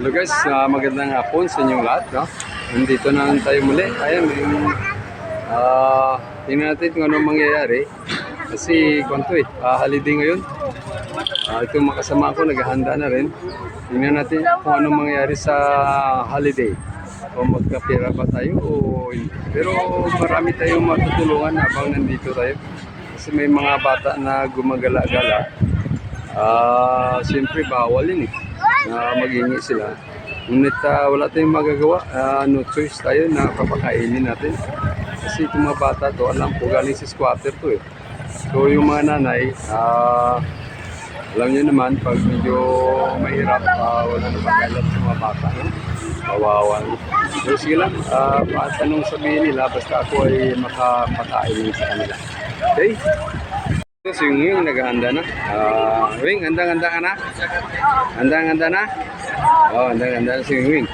Hello guys, ah, magandang hapon sa inyong lahat. No? Nandito na tayo muli. Ayan, yung, ah, tingnan natin kung anong mangyayari. Kasi, kwanto eh, ah, holiday ngayon. Ah, ito mga kasama ko, naghahanda na rin. Tingnan natin kung anong mangyayari sa holiday. Kung magkapira ba tayo o hindi. Pero marami tayong matutulungan habang nandito tayo. Kasi may mga bata na gumagala-gala. Ah, siyempre bawal yun eh. Na maghingi sila. Ngunit ah, wala tayong magagawa. Ah, no choice tayo na papakainin natin. Kasi itong mga bata to, alam ko galing sa squatter to eh. So yung mga nanay, ah, alam niyo naman, pag medyo mahirap, ah, wala na magalat sa mga bata. No? Kawawa. So sige lang, ah, kahit anong sabihin nila, basta ako ay makapakainin sa kanila. Okay? So, si Wing naghahanda na. Ah, Wing, handang-handa ka na? Handang-handa na? Oo, oh, handang-handa na si Wing.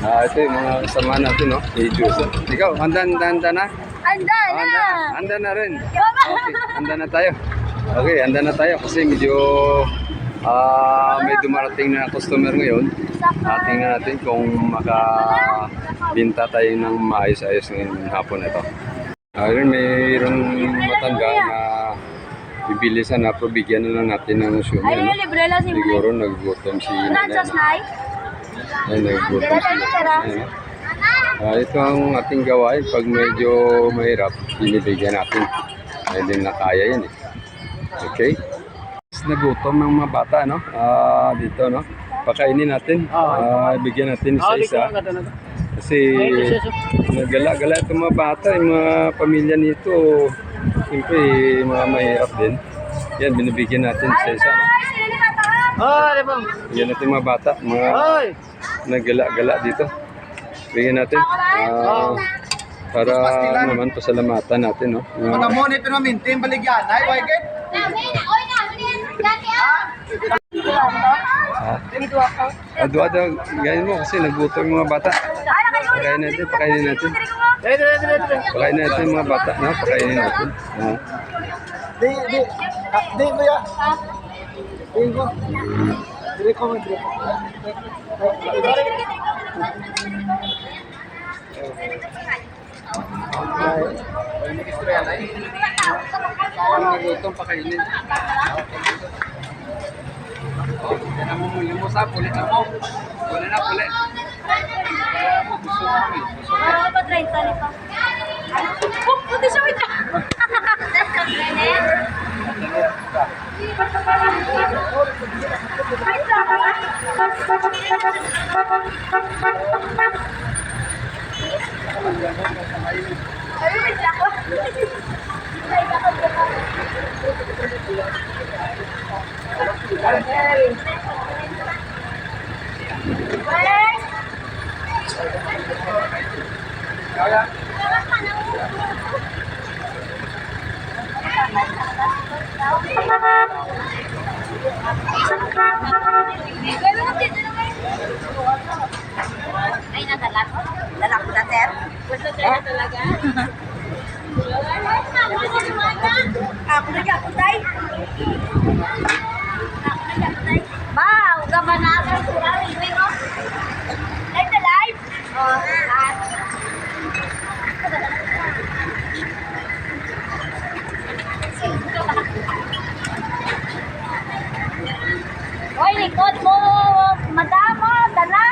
Ah, ito yung mga kasama natin, no? Joseph. Ikaw, handa-handa na? Anda Ah, na! handa, handa na rin. Okay, handa na tayo. Okay, handa na tayo kasi medyo ah may dumarating na customer ngayon. Ah, tingnan natin kung makabinta tayo ng maayos-ayos ngayong hapon na ito. Ah, yun, mayroong matanda na bibilisan na pero bigyan na lang natin ng Ay, sumay. No? libre lang si. Siguro nagugutom si nanay. Francis Nay? Ay, nagugutom si nanay. Ah, ito ang ating gawain. Pag medyo mahirap, binibigyan natin. Ay, din na kaya yan eh. Okay? Nagutom ng mga bata, no? Ah, dito, no? Pakainin natin. Ah, bigyan natin isa-isa. Kasi nagala-gala itong mga bata, yung mga pamilya nito, siyempre, mga mahirap din. Yan, binibigyan natin ni Tata? Oh, di ba? Bigyan natin mga bata, mga Hoy! nagala-gala dito. Bigyan natin. ah, para naman pasalamatan natin, no? Mo ni pero mintin baligyan. Ay, why get? Ah, adwa daw, ganyan mo kasi nagutom yung mga bata. Pakainin natin, pakainin natin. Pakainin natin yung mga bata, no? Pakainin natin. Ah. Di, di. Ah, di mo ya. Di ko. Dire ko mo, dire ko. Ang nagutom, pakainin. Ang mumuli mo sa pulit na mo. Wala na, pulit. Oo, pa 30 nito. Oh, puti siya wait. Ay, wait lang ako. Wait. Ay, nadala ko. Dala ko na, sir. Gusto ko talaga. Ako na ako tay. Ako na ako tay. Ma, uga ba na ako sa live ko? Live na live. Oh, live. Hoy, likod mo, madama, dala.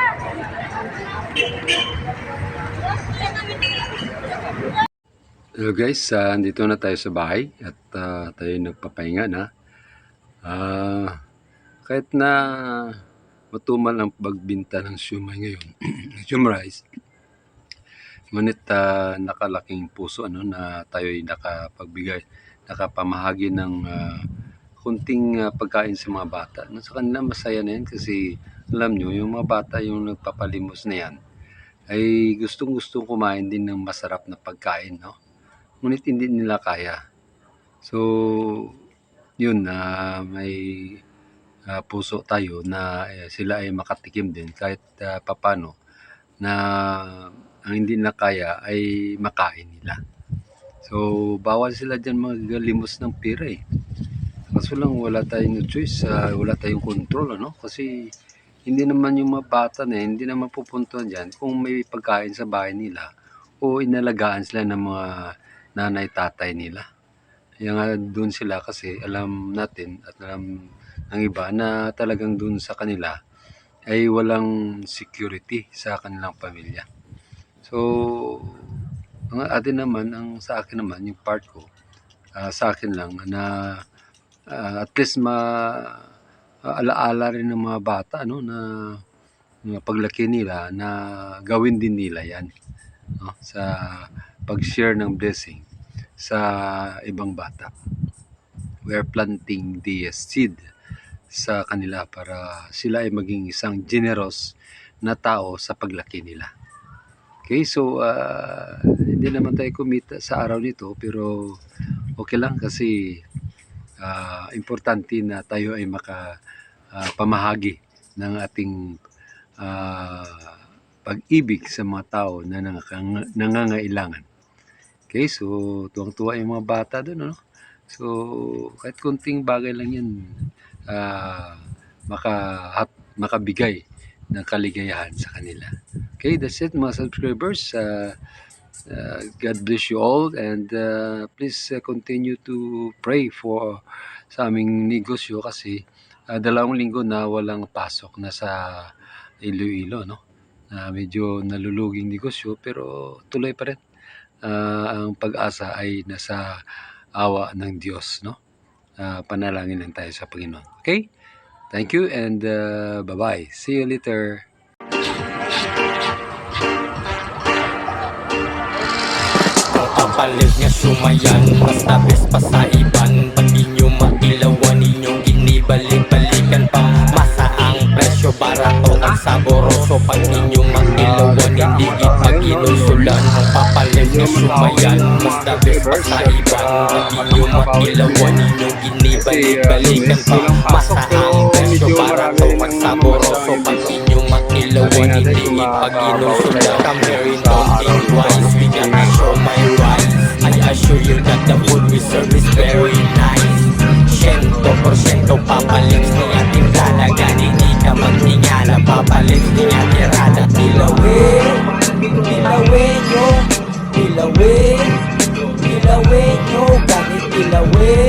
Hello guys, ah, andito na tayo sa bahay at ah, tayo nagpapahinga na. Ah, kahit na matumal ang pagbinta ng siumay ngayon, rice, ngunit ah, nakalaking puso ano, na tayo ay nakapagbigay, nakapamahagi ng ah, kunting ah, pagkain sa mga bata. No, sa kanila masaya na yan kasi alam nyo, yung mga bata yung nagpapalimos na yan, ay gustong gustong kumain din ng masarap na pagkain, no? ngunit hindi nila kaya. So, yun na may ah, puso tayo na eh, sila ay makatikim din kahit ah, papano na ang hindi nila kaya ay makain nila. So, bawal sila dyan magalimos ng pira eh. Kaso lang wala tayong choice, ah, wala tayong control ano kasi hindi naman yung mga bata na hindi naman pupuntuan dyan kung may pagkain sa bahay nila o inalagaan sila ng mga nanay tatay nila. Kaya nga doon sila kasi alam natin at alam ng iba na talagang doon sa kanila ay walang security sa kanilang pamilya. So, ang atin naman, ang sa akin naman, yung part ko, ah, sa akin lang na ah, at least ma alaala rin ng mga bata no na, na paglaki nila na gawin din nila yan no, sa pag-share ng blessing sa ibang bata. We're planting the seed sa kanila para sila ay maging isang generous na tao sa paglaki nila. Okay, so ah, hindi naman tayo kumita sa araw nito pero okay lang kasi ah, importante na tayo ay maka ah, pamahagi ng ating ah, pag-ibig sa mga tao na nangangailangan. Okay, so tuwang-tuwa yung mga bata doon, ano? So, kahit konting bagay lang yan, ah, maka, makabigay ng kaligayahan sa kanila. Okay, that's it mga subscribers. Uh, uh, God bless you all and uh, please uh, continue to pray for sa aming negosyo kasi uh, dalawang linggo na walang pasok na sa Iloilo, no? Na medyo naluluging negosyo pero tuloy pa rin. Ah, ang pag-asa ay nasa awa ng Diyos, no? Ah, panalangin lang tayo sa Panginoon. Okay? Thank you and uh, bye-bye. See you later. Kapalig nga sumayan. Mas tabis pa sa iban Pag inyo mailawan Inyong inibalik-balikan pa. Masa ang presyo barato Ang saboroso. Pag inyo mailawan Hindi ipag inusulan Ang kapalig nga sumayan. Mas tabis pa sa iban Pag inyo mailawan Inyong inibalik-balikan pa. Masa ang presyo barato Ang saboroso. Pag inyo mailawan Hindi ipag inusulan Come here in don't think twice assure you that the food we serve is very nice Siyento porsyento papalips ni ating talaga Hindi ka magtingala papalips ni ating rada Pilawin, pilawin nyo, pilawin, pilawin nyo Kahit pilawin